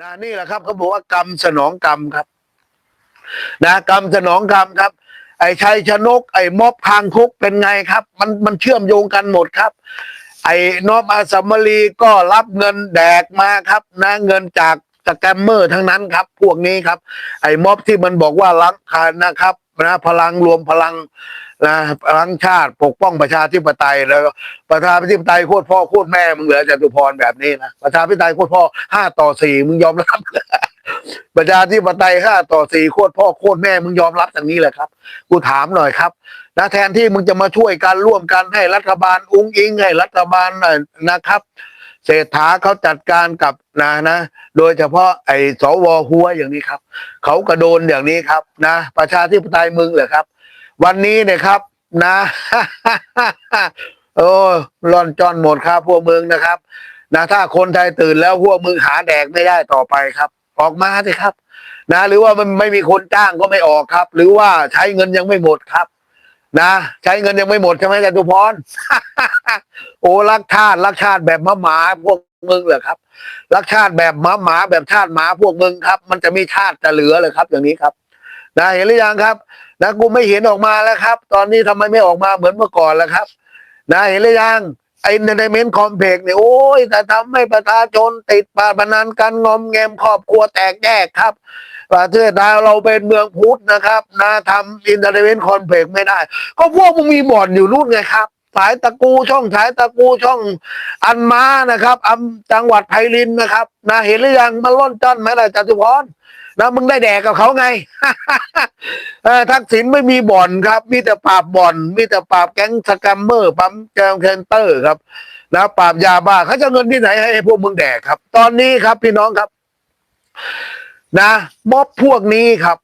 นะนี่แหละครับเขาบอกว่ากรรมสนองกรรมครับ นะกรรมสนองกรรมครับ ไอ้ชัยชนก ไอ้ม็อบคางคุกเป็นไงครับ มันมันเชื่อมโยงกันหมดครับ ไอ้นอบอาสัมรีก็รับเงินแดกมาครับ นะเงินจากสแกมเมอร์ทั้งนั้นครับ พวกนี้ครับ ไอ้ม็อบที่มันบอกว่ารักคานนะครับ นะพลังรวมพลังนะพลังชาติปกป้องประชาธิปไตยแล้วประชาธิปไตยโคตรพ่อโคตรแม่มึงเหลือจตุพรแบบนี้นะประชาธิปไตยโคตรพ่อห้าต่อสี่มึงยอมรับประชาธิปไตยห้าต่อสี่โคตรพ่อโคตรแม่มึงยอมรับอย่างนี้แหละครับ กูถามหน่อยครับนะแทนที่มึงจะมาช่วยกันร่วมกันให้รัฐบาลอุ้งอิงให้รัฐบาลน่ะนะครับ เศรษฐาเขาจัดการกับนะนะ โดยเฉพาะไอ้สวหัวอย่างนี้ครับ เขากระโดนอย่างนี้ครับ นะ ประชาธิปไตยมึงเหรอครับ วันนี้เนี่ยครับ นะโอ้ร่อนจอนหมดครับพวกมึงนะครับ นะถ้าคนไทยตื่นแล้วพวกมึงหาแดกไม่ได้ต่อไปครับ ออกมาสิครับ นะ หรือว่ามันไม่มีคนจ้างก็ไม่ออกครับ หรือว่าใช้เงินยังไม่หมดครับ นะใช้เงินยังไม่หมดใช่ไหมจตุพร โอ้รักชาติรักชาติแบบมาหมาพวกมึงเหรอครับ รักชาติแบบมาหมาแบบชาติหมาพวกมึงครับ มันจะมีชาติจะเหลือเลยครับ อย่างนี้ครับนะเห็นหรือยังครับนะกูไม่เห็นออกมาแล้วครับ ตอนนี้ทำไมไม่ออกมาเหมือนเมื่อก่อนแล้วครับนะเห็นหรือยังไอ้ในเมนคอมเพกเนี่ยโอ้ยแต่ทำให้ประชาชนติดปาพนันกันงอมแงมครอบครัวแตกแยกครับ ประเทศไทยเราเป็นเมืองพุทธนะครับนะทำอินเตอร์เวนคอนเพกไม่ได้ ก็พวกมึงมีบ่อนอยู่นู่นไงครับสายตะกูช่องสายตะกูช่องอันม้านะครับอำจังหวัดไพลินนะครับนะเห็นหรือยังมันล่อนจ้อนไหมล่ะจตุพรนะมึงได้แดกกับเขาไงทักษิณไม่มีบ่อนครับ มีแต่ปราบบ่อน มีแต่ปราบแก๊งสแกมเมอร์ปั๊มแกมเคนเตอร์ครับนะปราบยาบ้าเขาจะเงินที่ไหนให้พวกมึงแดกครับ ตอนนี้ครับพี่น้องครับ นะม็อบพวกนี้ครับ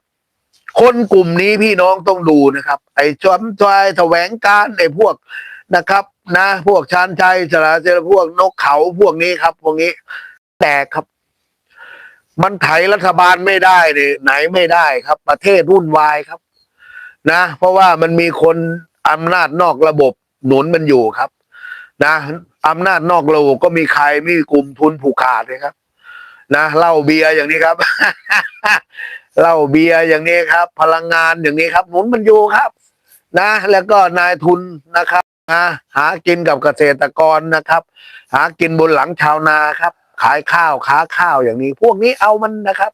คนกลุ่มนี้พี่น้องต้องดูนะครับ ไอ้จอมทายแสวงการไอ้พวกนะครับ นะ พวกชานชัยสระเจรพวกนกเขาพวกนี้ครับ พวกนี้แตกครับ มันไถรัฐบาลไม่ได้เนี่ยไหนไม่ได้ครับ ประเทศวุ่นวายครับ นะ เพราะว่ามันมีคนอำนาจนอกระบบหนุนมันอยู่ครับ นะอำนาจนอกระบบก็มีใครมีกลุ่มทุนผูกขาดเลยครับ นะเหล้าเบียร์อย่างนี้ครับเหล้าเบียร์อย่างนี้ครับ พลังงานอย่างนี้ครับหนุนมันอยู่ครับ นะ แล้วก็นายทุนนะครับนะหากินกับเกษตรกรนะครับ หากินบนหลังชาวนาครับ ขายข้าวค้าข้าวอย่างนี้ พวกนี้เอามันนะครับ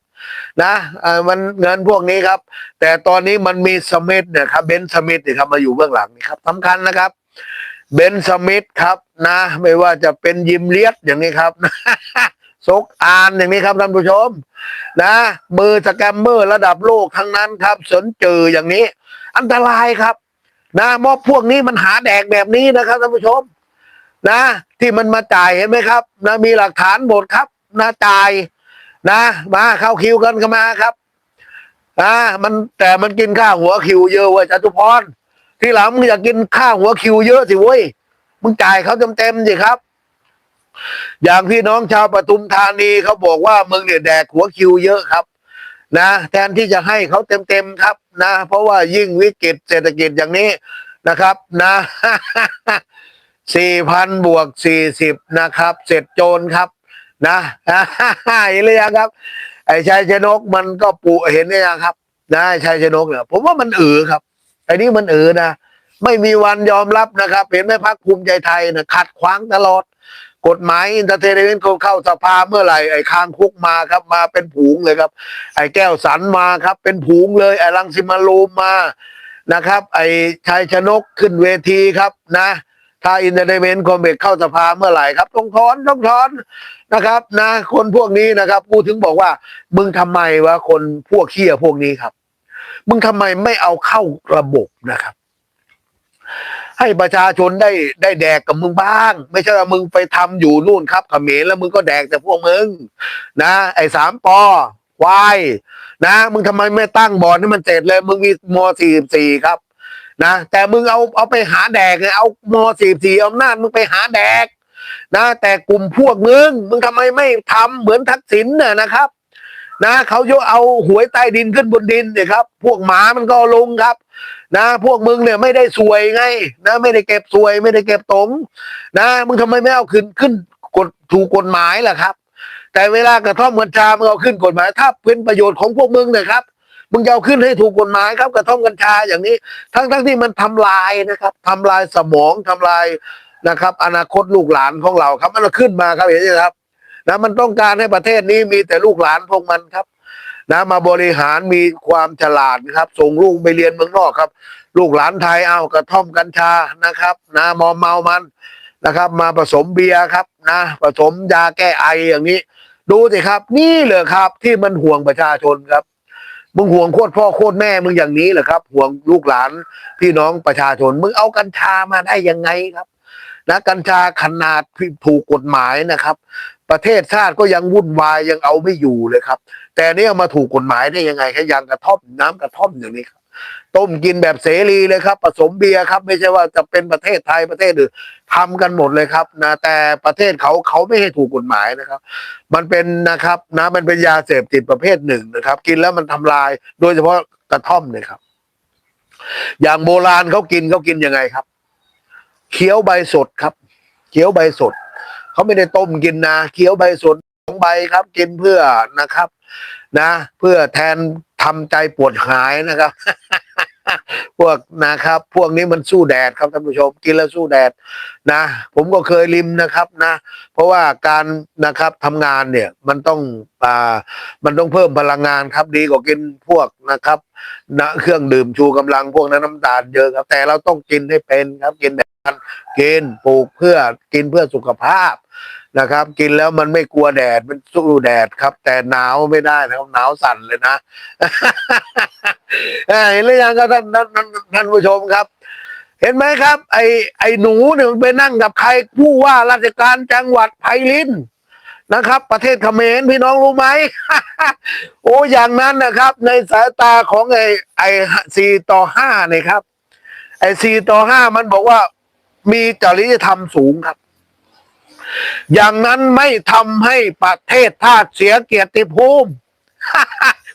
นะเออมันเงินพวกนี้ครับ แต่ตอนนี้มันมีสมิธเนี่ยครับเบนสมิธเนี่ยครับมาอยู่เบื้องหลังนี่ครับสำคัญนะครับเบนสมิธครับนะ ไม่ว่าจะเป็นยิมเลียสอย่างนี้ครับ ซกอานอย่างนี้ครับท่านผู้ชม นะมือสแกมเมอร์ระดับโลกทั้งนั้นครับสนเจออย่างนี้ อันตรายครับ นะมอบพวกนี้มันหาแดกแบบนี้นะครับท่านผู้ชม นะ ที่มันมาจ่ายเห็นไหมครับ นะมีหลักฐานหมดครับนะจ่ายนะมาเข้าคิวกันกันมาครับอ่ามันแต่มันกินข้าวหัวคิวเยอะเว้ยจตุพรที่หลังมึงอยากกินข้าวหัวคิวเยอะสิเว้ยมึงจ่ายเขาเต็มๆสิครับ อย่างพี่น้องชาวปทุมธานีเขาบอกว่ามึงเนี่ยแดกหัวคิวเยอะครับ นะแทนที่จะให้เขาเต็มๆครับนะ เพราะว่ายิ่งวิกฤตเศรษฐกิจอย่างนี้นะครับนะสี่พันบวกสี่สิบนะครับ เสร็จโจรครับ นะเห็นหรือยังครับ ไอ้ชัยชนกมันก็ปุเห็นหรือยังครับนะชัยชนกเนี่ยผมว่ามันเอือครับไอ้นี่มันเอือนะไม่มีวันยอมรับนะครับ เห็นไหมพักภูมิใจไทยนะขัดขวางตลอด กฎหมายอินเตอร์เทนเมนต์เข้าสภาเมื่อไหร่ไอ้คางคุกมาครับ มาเป็นผูงเลยครับ ไอ้แก้วสันมาครับ เป็นผูงเลยไอ้รังสิมารูมมานะครับ ไอ้ชัยชนกขึ้นเวทีครับนะถ้าอินเตอร์เทนเมนต์คอมเบกเข้าสภาเมื่อไหร่ครับต้องถอนต้องถอนนะครับ นะ คนพวกนี้นะครับ กูถึงบอกว่า มึงทำไมวะคนพวกเขี้ยพวกนี้ครับ มึงทำไมไม่เอาเข้าระบบนะครับ ให้ประชาชนได้ได้แดกกับมึงบ้าง ไม่ใช่ว่ามึงไปทำอยู่นู่นครับเขมรแล้วมึงก็แดกแต่พวกมึง นะ ไอ้สามปอควายนะ มึงทำไมไม่ตั้งบอลให้มันเสร็จเลย มึงมีมสี่สี่ครับ นะ แต่มึงเอาเอาไปหาแดกไงเอามสี่สี่อำนาจมึงไปหาแดก นะ แต่กลุ่มพวกมึง มึงทำไมไม่ทำเหมือนทักษิณน่ะนะครับ นะเขาโยเอาหวยใต้ดินขึ้นบนดินเนี่ยครับ พวกหมามันก็ลงครับ นะพวกมึงเนี่ยไม่ได้สวยไง นะ ไม่ได้เก็บสวย ไม่ได้เก็บตงนะมึงทำไมไม่เอาขึ้นขึ้นกฎถูกกฎหมายล่ะครับ แต่เวลากระท่อมกัญชามึงเอาขึ้นกฎหมาย ถ้าเป็นประโยชน์ของพวกมึงเนี่ยครับมึงจะเอาขึ้นให้ถูกกฎหมายครับกระท่อมกัญชาอย่างนี้ ทั้งทั้งที่มันทำลายนะครับทำลายสมองทำลายนะครับ อนาคตลูกหลานของเราครับมันขึ้นมาครับเห็นไหมครับนะมันต้องการให้ประเทศนี้มีแต่ลูกหลานพวกมันครับ นะมาบริหารมีความฉลาดครับ ส่งลูกไปเรียนเมืองนอกครับ ลูกหลานไทยเอากระท่อมกัญชานะครับ นะมอมเมามันนะครับ มาผสมเบียร์ครับนะผสมยาแก้ไออย่างนี้ ดูสิครับ นี่เหรอครับ ที่มันห่วงประชาชนครับมึงห่วงโคตรพ่อโคตรแม่มึงอย่างนี้เหรอครับ ห่วงลูกหลานพี่น้องประชาชนมึงเอากัญชามาได้ยังไงครับนะกัญชาขนาดถูกกฎหมายนะครับ ประเทศชาติก็ยังวุ่นวายยังเอาไม่อยู่เลยครับ แต่นี่มาถูกกฎหมายได้ยังไงแค่ยางกระท่อมน้ำกระท่อมอย่างนี้ครับต้มกินแบบเสรีเลยครับ ผสมเบียร์ครับ ไม่ใช่ว่าจะเป็นประเทศไทยประเทศอื่นทำกันหมดเลยครับนะแต่ประเทศเขาเขาไม่ให้ถูกกฎหมายนะครับ มันเป็นนะครับนะมันเป็นยาเสพติดประเภทหนึ่งนะครับ กินแล้วมันทำลายโดยเฉพาะกระท่อมเนี่ยครับ อย่างโบราณเขากินเขากินยังไงครับ เคี้ยวใบสดครับ เคี้ยวใบสด เขาไม่ได้ต้มกินนะเคี้ยวใบสดสองใบครับ กินเพื่อนะครับ นะ เพื่อแทนทำใจปวดหายนะครับ พวกนะครับ พวกนี้มันสู้แดดครับท่านผู้ชมกินแล้วสู้แดดนะ ผมก็เคยริมนะครับนะ เพราะว่าการนะครับทำงานเนี่ยมันต้องอ่ามันต้องเพิ่มพลังงานครับดีกว่ากินพวกนะครับนะเครื่องดื่มชูกำลังพวกนั้นน้ำตาลเยอะครับ แต่เราต้องกินให้เป็นครับกินแบบ กินปลูกเพื่อกินเพื่อสุขภาพนะครับ กินแล้วมันไม่กลัวแดดมันสู้แดดครับ แต่หนาวไม่ได้นะครับหนาวสั่นเลยนะเห็นหรือยังครับท่านท่านท่านท่านผู้ชมครับ เห็นไหมครับ ไอไอหนูเนี่ยมันไปนั่งกับใครผู้ว่าราชการจังหวัดไพลินนะครับ ประเทศเขมรพี่น้องรู้ไหมโอ้อย่างนั้นนะครับ ในสายตาของไอไอสี่ต่อห้าเนี่ยครับ ไอสี่ต่อห้ามันบอกว่า มีจริยธรรมสูงครับ อย่างนั้นไม่ทำให้ประเทศชาติเสียเกียรติภูมิ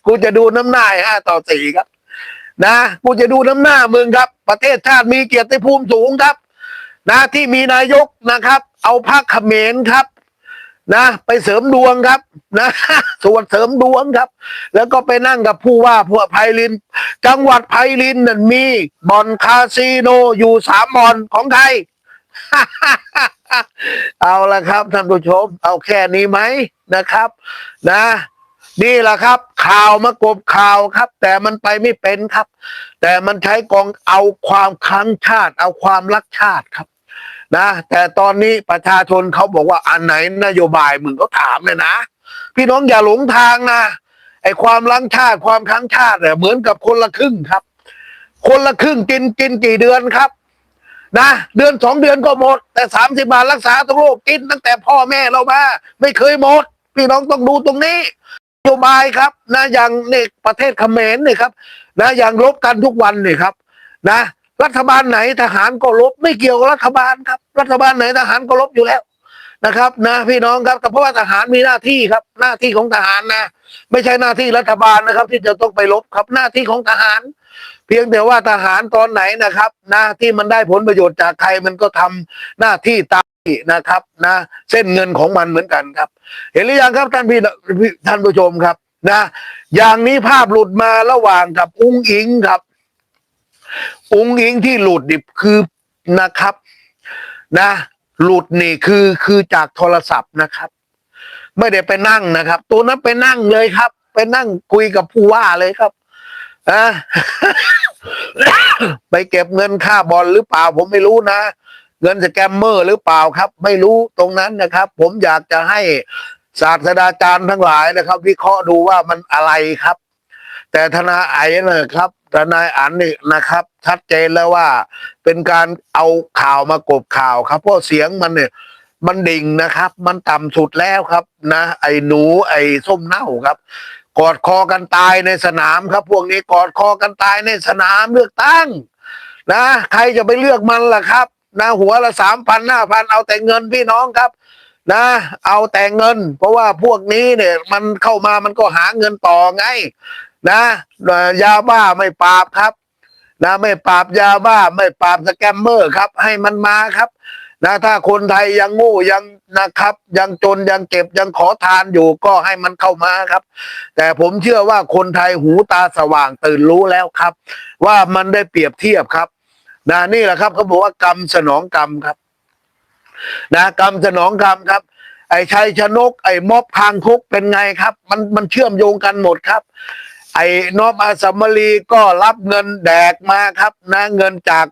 กูจะดูน้ำหน้าห้าต่อสี่ครับ นะกูจะดูน้ำหน้ามึงครับ ประเทศชาติมีเกียรติภูมิสูงครับ นะที่มีนายกนะครับ เอาพรรคเขมรครับ นะไปเสริมดวงครับ นะสวดเสริมดวงครับ แล้วก็ไปนั่งกับผู้ว่าพวกไพลิน จังหวัดไพลินนั่นมีบ่อนคาสิโนอยู่สามบ่อนของไทยเอาละครับท่านผู้ชม เอาแค่นี้ไหมนะครับ นะ นี่แหละครับ ข่าวมากบข่าวครับ แต่มันไปไม่เป็นครับ แต่มันใช้กองเอาความครั้งชาติ เอาความรักชาติครับ นะแต่ตอนนี้ประชาชนเขาบอกว่าอันไหนนโยบายมึงก็ถามเลยนะ พี่น้องอย่าหลงทางนะไอ้ความรักชาติความครั้งชาติเนี่ยเหมือนกับคนละครึ่งครับ คนละครึ่งกินกินกี่เดือนครับ นะ เดือนสองเดือนก็หมด แต่สามสิบาทรักษาทุกโรคกินตั้งแต่พ่อแม่เรามาไม่เคยหมด พี่น้องต้องดูตรงนี้นโยบายครับนะอย่างเนี่ยประเทศเขมรเนี่ยครับ นะอย่างลบกันทุกวันเนี่ยครับ นะ รัฐบาลไหนทหารก็ลบไม่เกี่ยวกับรัฐบาลครับ รัฐบาลไหนทหารก็ลบอยู่แล้วนะครับนะพี่น้องครับก็เพราะว่าทหารมีหน้าที่ครับ หน้าที่ของทหารนะ ไม่ใช่หน้าที่รัฐบาลนะครับ ที่จะต้องไปลบครับหน้าที่ของทหาร เพียงแต่ว่าทหารตอนไหนนะครับนะที่มันได้ผลประโยชน์จากใครมันก็ทำหน้าที่ตามที่นะครับนะเส้นเงินของมันเหมือนกันครับ เห็นหรือยังครับท่านพี่ท่านผู้ชมครับนะ อย่างนี้ภาพหลุดมาระหว่างกับอุ้งอิงครับ อุ้งอิงที่หลุดดิบคือนะครับ นะ หลุดนี่คือคือจากโทรศัพท์นะครับ ไม่ได้ไปนั่งนะครับ ตัวนั้นไปนั่งเลยครับ ไปนั่งคุยกับผู้ว่าเลยครับอะไปเก็บเงินค่าบอลหรือเปล่า ผมไม่รู้นะเงินสแกมเมอร์หรือเปล่าครับ ไม่รู้ตรงนั้นนะครับ ผมอยากจะให้ศาสตราจารย์ทั้งหลายนะครับ วิเคราะห์ดูว่ามันอะไรครับ แต่ทนาไอ้นะครับ ทนายอันนี่นะครับ ชัดเจนแล้วว่า เป็นการเอาข่าวมากบข่าวครับ เพราะเสียงมันเนี่ยมันดิ่งนะครับ มันต่ำสุดแล้วครับ นะ ไอ้หนูไอ้ส้มเน่าครับ กอดคอกันตายในสนามครับ พวกนี้กอดคอกันตายในสนามเลือกตั้ง นะ ใครจะไปเลือกมันล่ะครับ นะ หัวละสามพันห้าพันเอาแต่เงินพี่น้องครับนะ เอาแต่เงิน เพราะว่าพวกนี้เนี่ย มันเข้ามามันก็หาเงินต่อไง นะยาบ้าไม่ปราบครับนะไม่ปราบยาบ้า ไม่ปราบสแกมเมอร์ครับ ให้มันมาครับนะถ้าคนไทยยังโง่ยังนะครับ ยังจนยังเก็บยังขอทานอยู่ก็ให้มันเข้ามาครับ แต่ผมเชื่อว่าคนไทยหูตาสว่างตื่นรู้แล้วครับ ว่ามันได้เปรียบเทียบครับนะนี่แหละครับเขาบอกว่ากรรมสนองกรรมครับ นะกรรมสนองกรรมครับ ไอ้ชัยชนก ไอ้ม็อบคางคุกเป็นไงครับ มันมันเชื่อมโยงกันหมดครับ ไอ้นอบอาสมรีก็รับเงินแดกมาครับนะเงินจาก